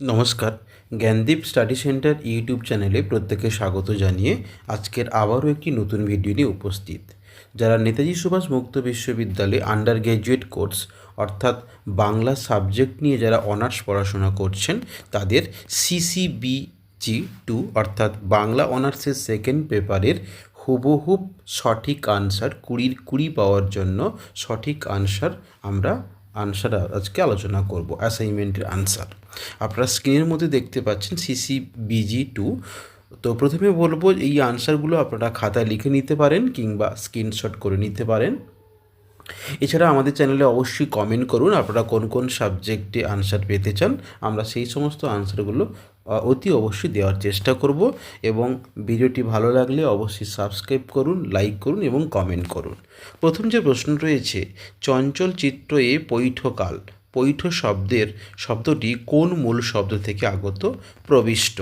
নমস্কার। Gyandeep study centre YouTube চ্যানেলে প্রত্যেকে স্বাগত জানিয়ে আজকের আবারও একটি নতুন ভিডিও নিয়ে উপস্থিত। যারা নেতাজি সুভাষ মুক্ত বিশ্ববিদ্যালয়ে আন্ডার গ্র্যাজুয়েট কোর্স অর্থাৎ বাংলা সাবজেক্ট নিয়ে যারা অনার্স পড়াশোনা করছেন, তাদের সিসিবিজি টু অর্থাৎ বাংলা অনার্সের সেকেন্ড পেপারের হুবহুব সঠিক আনসার কুড়ির, কুড়ি পাওয়ার জন্য সঠিক আনসার আমরা আনসার আজকে আলোচনা করব অ্যাসাইনমেন্টের আনসার। আপনারা স্ক্রিনের মধ্যে দেখতে পাচ্ছেন সিসি বিজি টু তো প্রথমে বলব, এই আনসারগুলো আপনারা খাতায় লিখে নিতে পারেন কিংবা স্ক্রিনশট করে নিতে পারেন। এছাড়া আমাদের চ্যানেলে অবশ্যই কমেন্ট করুন, আপনারা কোন কোন সাবজেক্টে আনসার পেতে চান, আমরা সেই সমস্ত আনসারগুলো অতি অবশ্যই দেওয়ার চেষ্টা করব এবং ভিডিওটি ভালো লাগলে অবশ্যই সাবস্ক্রাইব করুন লাইক করুন এবং কমেন্ট করুন। প্রথম যে প্রশ্ন রয়েছে, চঞ্চল চিত্র এ পৈঠকাল, পৈঠ শব্দের শব্দটি কোন মূল শব্দ থেকে আগত প্রবিষ্ট?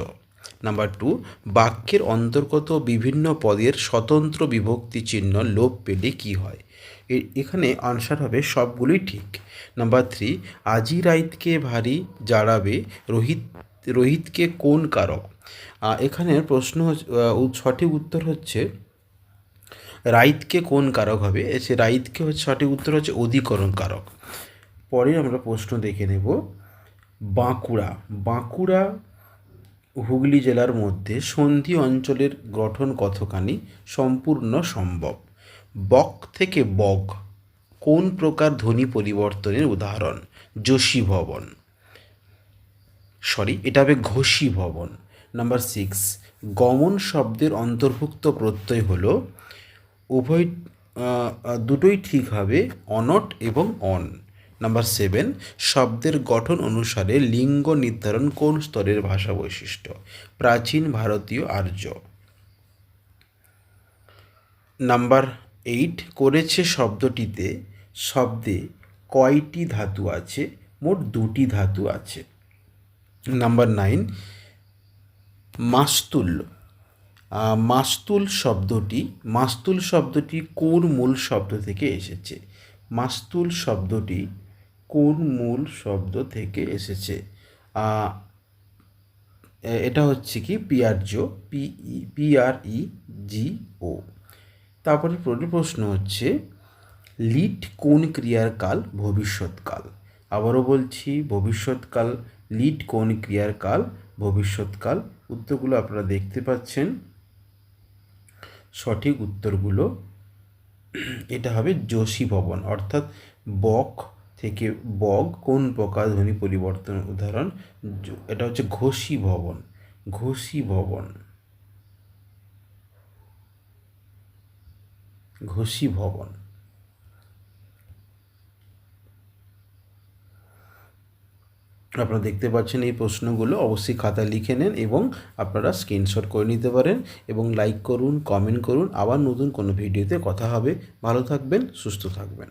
নাম্বার টু বাক্যের অন্তর্গত বিভিন্ন পদের স্বতন্ত্র বিভক্তি চিহ্ন লোপ পেলে কি হয়? এখানে আনসার হবে সবগুলোই ঠিক। নাম্বার থ্রি আজি রাইতকে ভারী জাড়াবে, রোহিত রোহিতকে কোন কারক? এখানে প্রশ্ন সঠিক উত্তর হচ্ছে রাইতকে কোন কারক হবে? সে রাইতকে হচ্ছে সঠিক উত্তর হচ্ছে অধিকরণ কারক। পরে আমরা প্রশ্ন দেখে নেব বাঁকুড়া। বাঁকুড়া, হুগলি জেলার মধ্যে সন্ধি অঞ্চলের গঠন কতখানি? সম্পূর্ণ সম্ভব। বক থেকে বগ, কোন প্রকার ধ্বনি পরিবর্তনের উদাহরণ? যোশী ভবন। সরি এটা হবে ঘোষী ভবন। নাম্বার সিক্স গমন শব্দের অন্তর্ভুক্ত প্রত্যয় হলো উভয় দুটোই ঠিক হবে, অনট এবং অন। নাম্বার সেভেন শব্দের গঠন অনুসারে লিঙ্গ নির্ধারণ কোন স্তরের ভাষা বৈশিষ্ট্য? প্রাচীন ভারতীয় আর্য। নাম্বার এইট করেছে শব্দটিতে, শব্দে কয়টি ধাতু আছে? মোট দুটি ধাতু আছে। Number nine মাস্তুল। মাস্তুল শব্দটি মাস্তুল শব্দটি কোন মূল শব্দ থেকে এসেছে। মাস্তুল শব্দটি কোন মূল শব্দ থেকে এসেছে। এটা হচ্ছে কি? পিআরজ, P P R E G O. তারপরে প্রশ্ন হচ্ছে লিট কোন ক্রিয়ার কাল? ভবিষ্যৎকাল আবারও বলছি ভবিষ্যৎকাল লিট কোন ক্রিয়ার কাল ভবিষ্যৎকাল? উত্তরগুলো আপনারা দেখতে পাচ্ছেন। সঠিক উত্তরগুলো, এটা হবে যোশী ভবন, অর্থাৎ বক থেকে বগ কোন প্রকার ধ্বনি পরিবর্তন উদাহরণ? এটা হচ্ছে ঘোষী ভবন ঘোষী ভবন। ঘোষী ভবন। আপনারা দেখতে পাচ্ছেন এই প্রশ্নগুলো, অবশ্যই খাতা লিখে নেন এবং আপনারা স্ক্রিনশট করে নিতে পারেন এবং লাইক করুন কমেন্ট করুন। আবার নতুন কোনো ভিডিওতে কথা হবে। ভালো থাকবেন, সুস্থ থাকবেন।